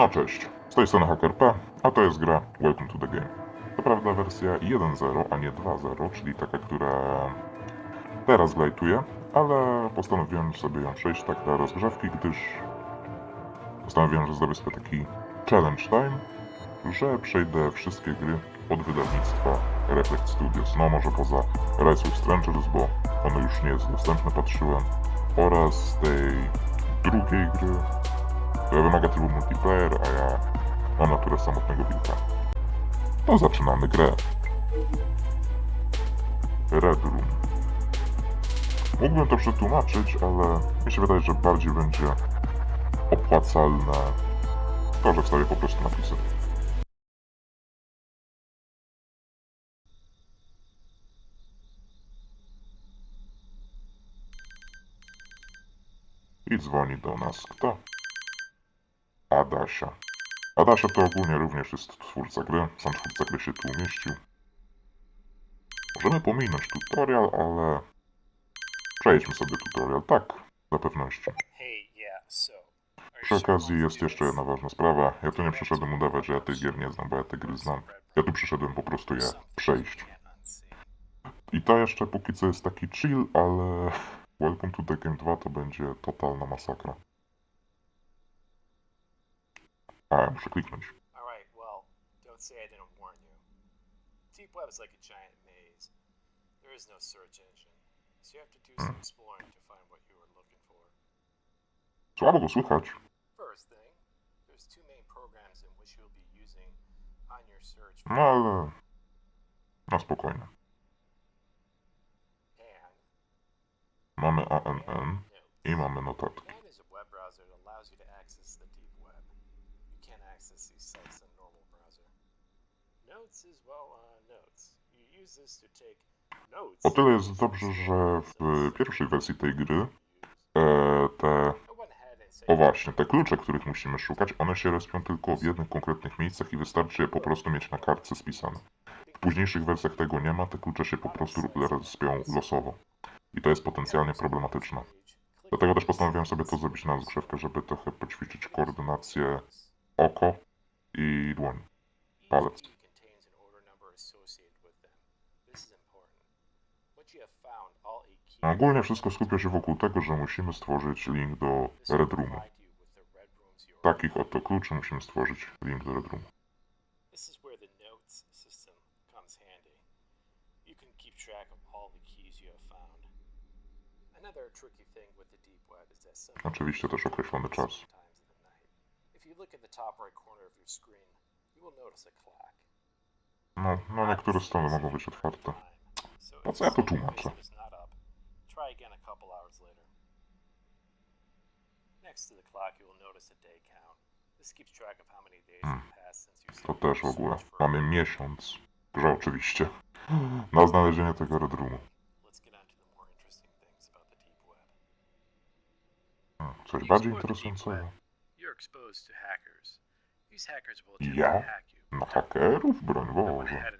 No cześć, z tej strony HackerP, a to jest gra Welcome to the Game. To prawda wersja 1.0, a nie 2.0, czyli taka, która teraz glajtuje, ale postanowiłem sobie ją przejść tak dla rozgrzewki, gdyż postanowiłem, że zrobię sobie taki challenge time, że przejdę wszystkie gry od wydawnictwa Reflect Studios. No może poza Rise of Strangers, bo ono już nie jest dostępne, patrzyłem, oraz tej drugiej gry, wymaga trybu multiplayer, a ja mam naturę samotnego wilka. To zaczynamy grę. Red Room. Mógłbym to przetłumaczyć, ale mi się wydaje, że bardziej będzie opłacalne to, że wstawię po prostu napisy. I dzwoni do nas kto? Adasia. Adasia to ogólnie również jest twórca gry. Sam twórca gry się tu umieścił. Możemy pominąć tutorial, ale... Przejdźmy sobie tutorial, tak, dla pewności. Przy okazji jest jeszcze jedna ważna sprawa. Ja tu nie przyszedłem udawać, że ja tych gier nie znam, bo ja te gry znam. Ja tu przyszedłem po prostu je przejść. I to jeszcze póki co jest taki chill, ale Welcome to the Game 2 to będzie totalna masakra. A, ja muszę kliknąć. Alright, well, don't say I didn't warn you. Deep Web is like a giant maze. There is no search engine, so you have to do some exploring to find what you were looking for. Słabo go słychać. First thing, there's two main programs in which you'll be using on your search No ale... Na spokojnie. and Mamy ANN i mamy notatki. O tyle jest dobrze, że w pierwszej wersji tej gry e, te... O właśnie, te klucze, których musimy szukać, one się respią tylko w jednych konkretnych miejscach i wystarczy je po prostu mieć na kartce spisane. W późniejszych wersjach tego nie ma, te klucze się po prostu respią losowo. I to jest potencjalnie problematyczne. Dlatego też postanowiłem sobie to zrobić na zgrzewkę, żeby trochę poćwiczyć koordynację oko i dłoń. palec. Each key contains an order number associated with them. This is important. Once you have found all eight keys, A Ogólnie wszystko skupia się wokół tego, że musimy stworzyć link do Red Roomu. Takich oto kluczy musimy stworzyć link do Red Roomu. Oczywiście też określony czas. No, no niektóre strony mogą być otwarte. Po co ja to tłumaczę? Try again a couple hours later. Next to the clock, you will notice a day count. This keeps track of how many days have passed since you To też w ogóle. Mamy miesiąc. Że oczywiście. Na znalezienie tego Red Roomu. Let's get on to the more interesting things about the deep web. Hmm, Coś bardziej interesującego. Ja? Na hakerów? Broń Boże.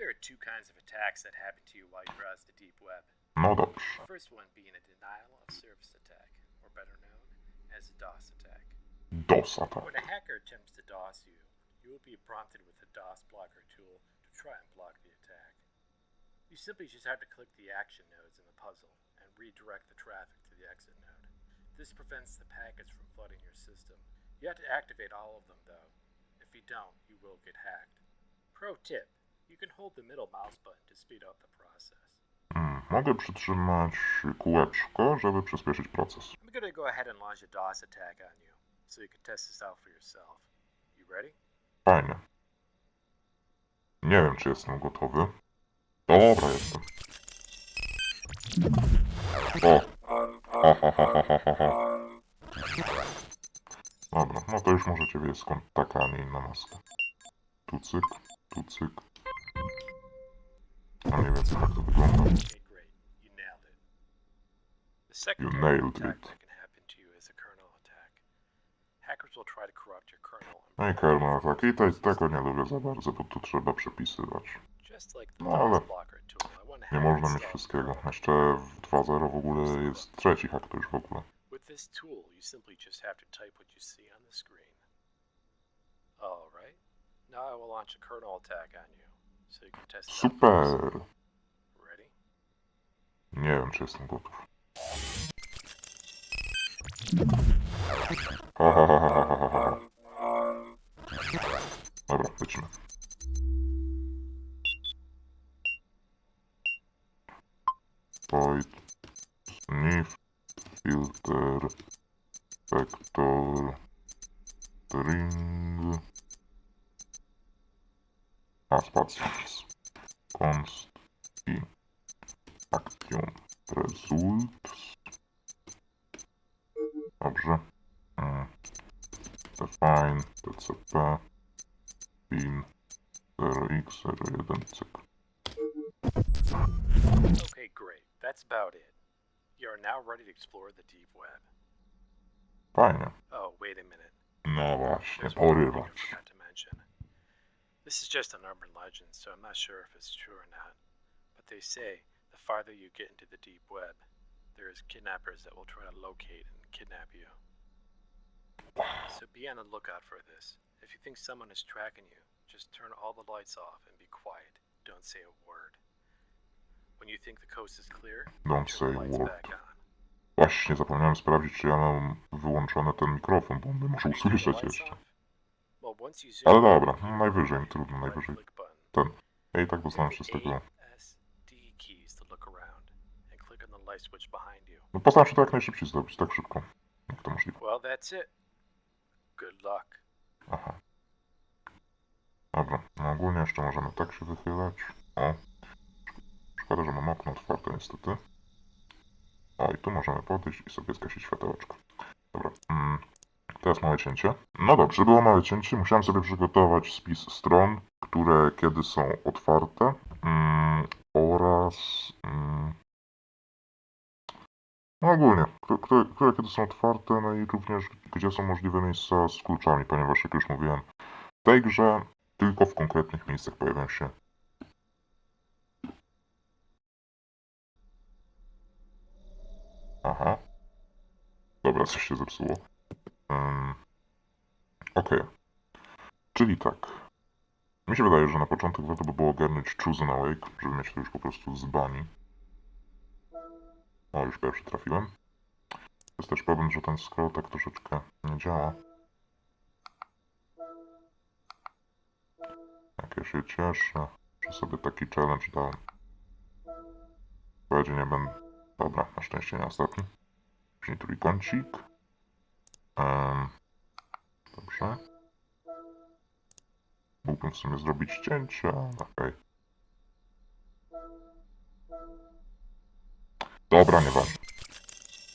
There are two kinds of attacks that happen to you while you browse the deep web. The first one being a denial of service attack, or better known as a DOS attack. DOS atak. When a hacker attempts to DOS you, you will be prompted with the DOS blocker tool to try and block the attack. You simply just have to click the action nodes in the puzzle and redirect the traffic to the exit node. This prevents the packets from flooding your system. You have to activate all of them though. If you don't, you will get hacked. Pro tip, Hmm, mogę przytrzymać kółeczko, żeby przyspieszyć proces. I'm gonna go ahead and launch a DOS attack on you, so you can test this out for yourself. You ready? Fajnie. Nie wiem, czy jestem gotowy. Dobra, jestem. O! Dobra, no to już możecie wiedzieć skąd taka, a nie inna maska. Tu cyk, tu cyk. Tak wygląda. Okay, great. You nailed it. The second You nailed attack it. that can happen to you is a kernel attack. Hackers will try to corrupt your kernel and No i kernel atak. I to, tego nie lubię za bardzo, bo tu trzeba przepisywać. just like the No, ale blocker tool, I went Nie można mieć wszystkiego. Jeszcze w 2.0 w ogóle jest trzeci hack to już w ogóle. With this tool, you simply just have to type what you see on the screen. Alright, now I will launch a kernel attack on you, so you can test it out for yourself. Super! Ready? Nie wiem, czy jestem gotów. Pin 0x01 cyk. Okay, great. That's about it. You are now ready to explore the deep web. Fajnie. Oh, wait a minute. No właśnie, There's one thing I porywać. forgot to mention. This is just an urban legend, so I'm not sure if it's true or not. But they say the farther you get into the deep web, there's kidnappers that will try to locate and kidnap you. So be on the lookout for this. If you think someone is tracking you, just turn all the lights off and be quiet. Don't say a word. When you think the coast is clear, Don't turn say the lights word. back on. Właśnie, zapomniałem sprawdzić, czy ja mam wyłączony ten mikrofon, bo When you turn the usłyszeć lights jeszcze. off, Well, once you Ale dobra, no najwyżej, trudno, najwyżej. right-click button. Ja i tak doznałem się z tego. A, S, D keys to look around and click on the light switch behind you. No postaram się to jak najszybciej zrobić, tak szybko. Jak to możliwe. Well, that's it. Good luck. Aha. Dobra, no ogólnie jeszcze możemy tak się wychylać. O. Szkoda, że mam okno otwarte niestety. O, i tu możemy podejść i sobie zgasić światełeczko. Dobra. Mm. Teraz małe cięcie. No dobrze, było małe cięcie. Musiałem sobie przygotować spis stron, które kiedy są otwarte mm, oraz no ogólnie, które, które, kiedy są otwarte, no i również gdzie są możliwe miejsca z kluczami, ponieważ jak już mówiłem, w tej grze tylko w konkretnych miejscach pojawią się Aha. Dobra, coś się zepsuło. Um, Okej. Czyli tak. Mi się wydaje, że na początek warto by było ogarnąć Chosen Awake, żeby mieć to już po prostu z bani. O, już pierwszy trafiłem. Jest też problem, że ten scroll tak troszeczkę nie działa. Jak ja się cieszę, że sobie taki challenge dałem. Powiedzie nie będę. Dobra, na szczęście nie ostatni. Później trójkącik. Um, dobrze. Mógłbym w sumie zrobić cięcie, okej. Dobra, nieważne.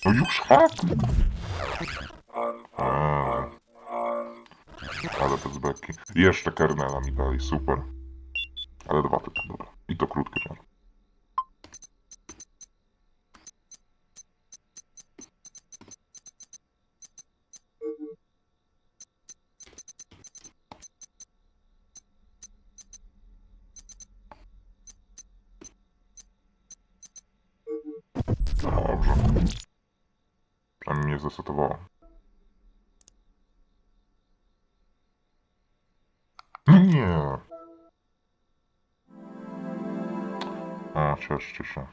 No już hak! Eee, ale bez beki. Jeszcze kernela mi dali, super. Ale dwa tylko, dobra. I to krótkie Nie. O, cieszcie się.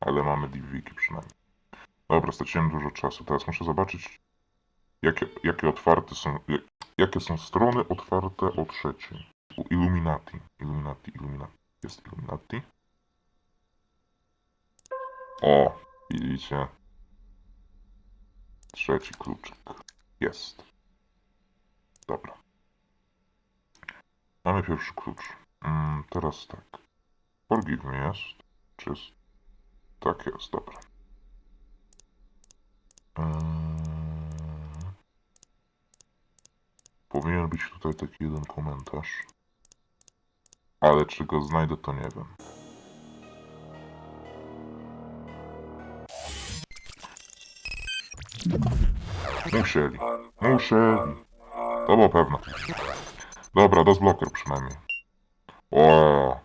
Ale mamy DVK przynajmniej. Dobra, straciłem dużo czasu. Teraz muszę zobaczyć, jakie, jakie otwarte są, jak, jakie są strony otwarte o trzeciej. U Illuminati. Illuminati, Illuminati. Jest Illuminati. O, widzicie? Trzeci kluczyk. Jest. Dobra. Mamy pierwszy klucz. Mm, teraz tak. Forgive me jest. Czy jest? Tak jest, dobra. Eee... Powinien być tutaj taki jeden komentarz. Ale czy go znajdę, to nie wiem. Musieli. Muszę. To było pewne. Dobra, dozbloker przynajmniej. O.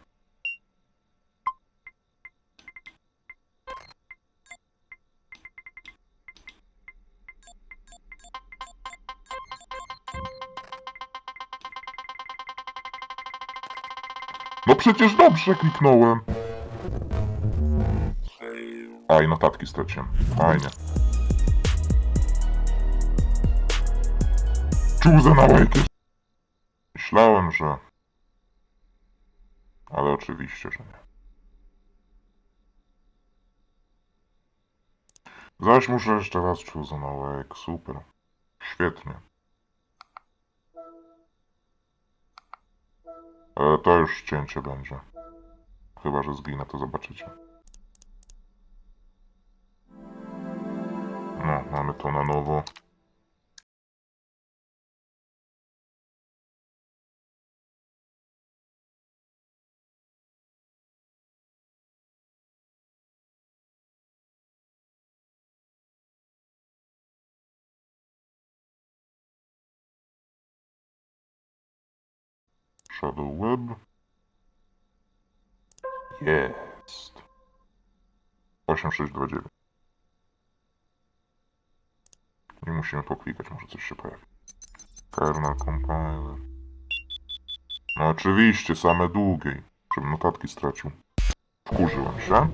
No przecież dobrze kliknąłem. Aj, notatki straciłem. Fajnie. Choose na łajkę. Myślałem, że... Ale oczywiście, że nie. Zaś muszę jeszcze raz choose na łajek. Super. Świetnie. Ale to już cięcie będzie. Chyba, że zginę, to zobaczycie. No, mamy to na nowo. Shadow Web. Jest. 8629. Nie musimy poklikać, może coś się pojawi. Kernel compiler. No oczywiście, same długiej. Żebym notatki stracił. Wkurzyłem się.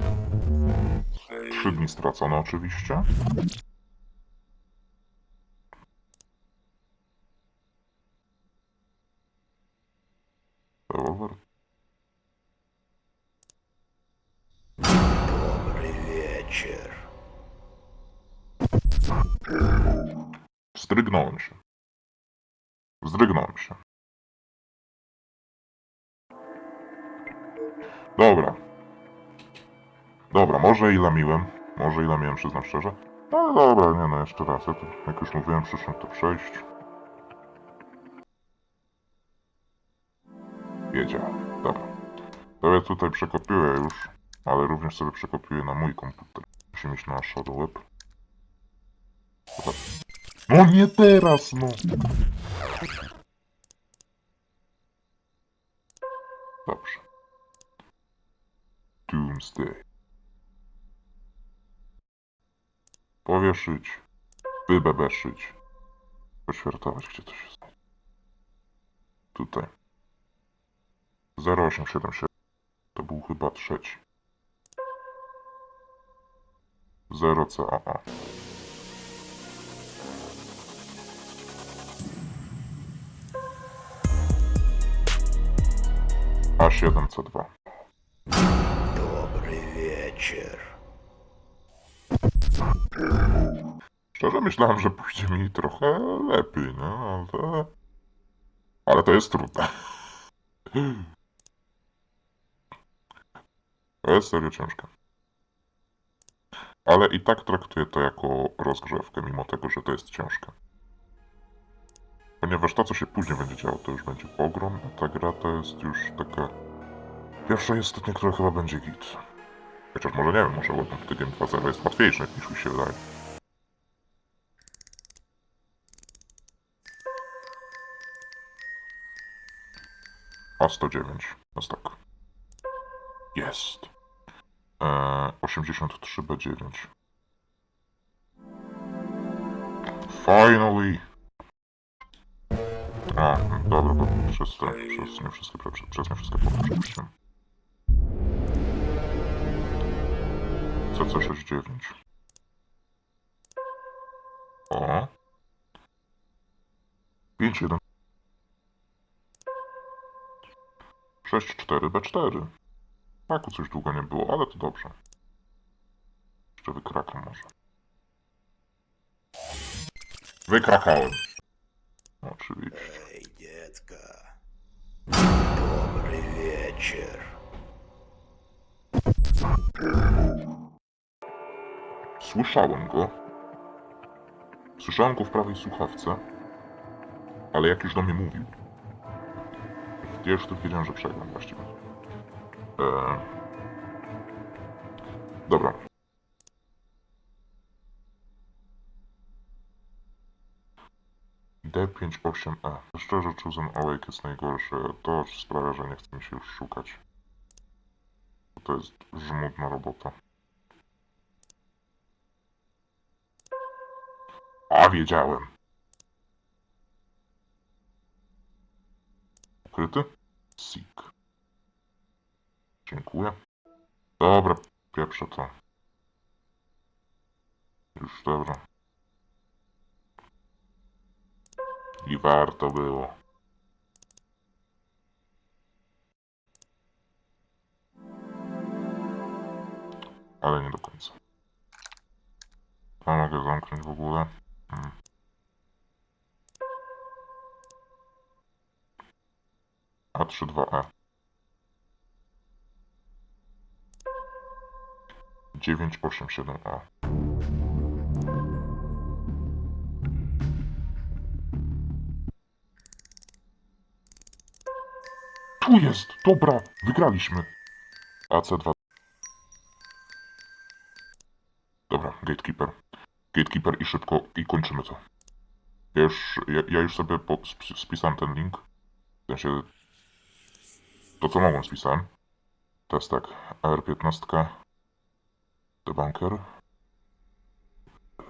Trzy dni stracone oczywiście. Witcher. Wzdrygnąłem się. Wzdrygnąłem się. Dobra. Dobra, może i lamiłem. Może i lamiłem, przyznam szczerze. No dobra, nie no, jeszcze raz. Ja jak już mówiłem, przyszłem to przejść. Wiedziałem. Dobra. To ja tutaj przekopiłem już ale również sobie przekopiuję na mój komputer. Musimy iść na Shadow Web. No nie teraz, no! Dobrze. Doomsday. Powieszyć. Wybebeszyć. Poświartować, gdzie to się znajdzie. Tutaj. 0877. To był chyba trzeci. 0 CAA. A7 C2. Dobry wieczór. Szczerze myślałem, że pójdzie mi trochę lepiej, no ale... Ale to jest trudne. To jest serio. Ale i tak traktuję to jako rozgrzewkę, mimo tego, że to jest ciężkie. Ponieważ to, co się później będzie działo, to już będzie pogrom, a ta gra to jest już taka... Pierwsza i ostatnia, która chyba będzie git. Chociaż może nie wiem, może Welcome to Game 2.0 jest łatwiejszy niż mi się wydaje. A109. Jest tak. Jest. Eee, 83B9. Finally! A, dobra, bo przez te, przez nie wszystkie, przez, przez nie wszystkie przepuściłem. CC69. O. 51. 6-4B4. Paku coś długo nie było, ale to dobrze. Jeszcze wykrakam może. Wykrakałem. Oczywiście. Ej, dziecka. Dobry wieczór. Słyszałem go. Słyszałem go w prawej słuchawce. Ale jak już do mnie mówił. Ja już wtedy wiedziałem, że przegram właściwie. Eee... Dobra. D58E. Szczerze, Chosen Awake jest najgorsze. To sprawia, że nie chce mi się już szukać. To jest żmudna robota. A wiedziałem. Ukryty? Seek. Dziękuję. Dobra, pieprzę to. Już dobra. I warto było. Ale nie do końca. A mogę zamknąć w ogóle? Hmm. A32E. 987A. Tu jest! Dobra, wygraliśmy. AC2. Dobra, gatekeeper. Gatekeeper i szybko, i kończymy to. Ja już, ja, ja już sobie po, sp- spisałem ten link. W sensie, to co mogłem spisałem. Jest tak, AR-15, The Bunker,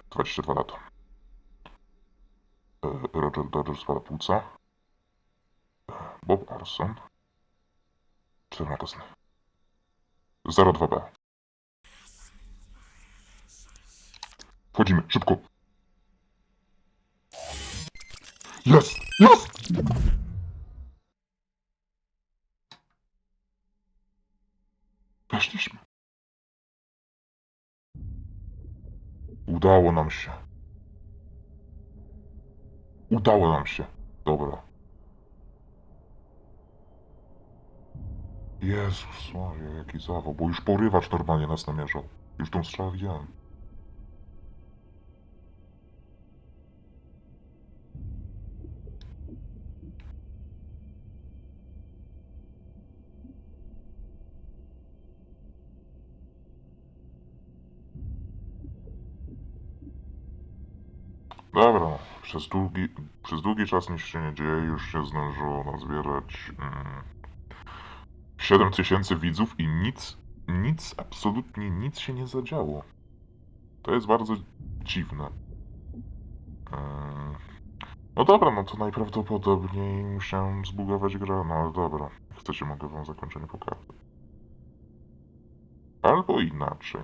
22 lata. E, Roger Dodger z Palapulca, E, Bob Arson, 4 magazyny. 02B. Wchodzimy, szybko. Jest! Jest! Udało nam się. Udało nam się. Dobra. Jezus Maria, jaki zawał, bo już porywacz normalnie nas namierzał. Już tą strzałę widziałem. Dobra, przez długi, przez długi czas nic się nie dzieje, już się zdążyło nazbierać mm, 7 tysięcy widzów i nic, nic, absolutnie nic się nie zadziało. To jest bardzo dziwne. Ym, No dobra, no to najprawdopodobniej musiałem zbugować grę, no ale dobra. Chcecie, mogę wam zakończenie pokazać. Albo inaczej.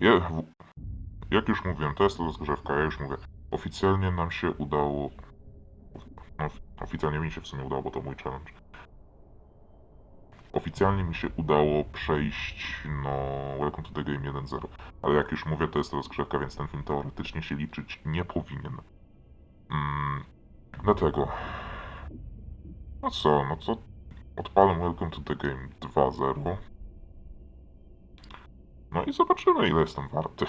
Je, jak już mówiłem, to jest rozgrzewka, ja już mówię. Oficjalnie nam się udało. No, oficjalnie mi się w sumie udało, bo to mój challenge. Oficjalnie mi się udało przejść, no, Welcome to the Game 1.0. Ale jak już mówię, to jest rozgrzewka, więc ten film teoretycznie się liczyć nie powinien. Mm, dlatego. No co, no to odpalam Welcome to the Game 2.0. No i zobaczymy, ile jestem warty.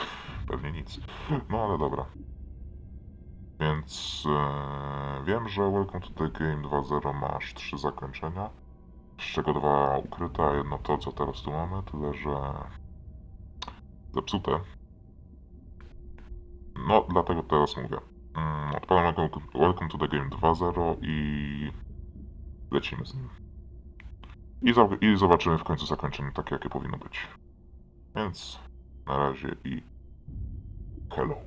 Pewnie nic. No ale dobra. Więc e, wiem, że Welcome to the Game 2.0 ma aż trzy zakończenia. Z czego dwa ukryte, a jedno to, co teraz tu mamy, tyle że zepsute. No, dlatego teraz mówię. Mm, Welcome to the Game 2.0 i lecimy z nim. I, I zobaczymy w końcu zakończenie takie, jakie powinno być. Więc na razie i hello.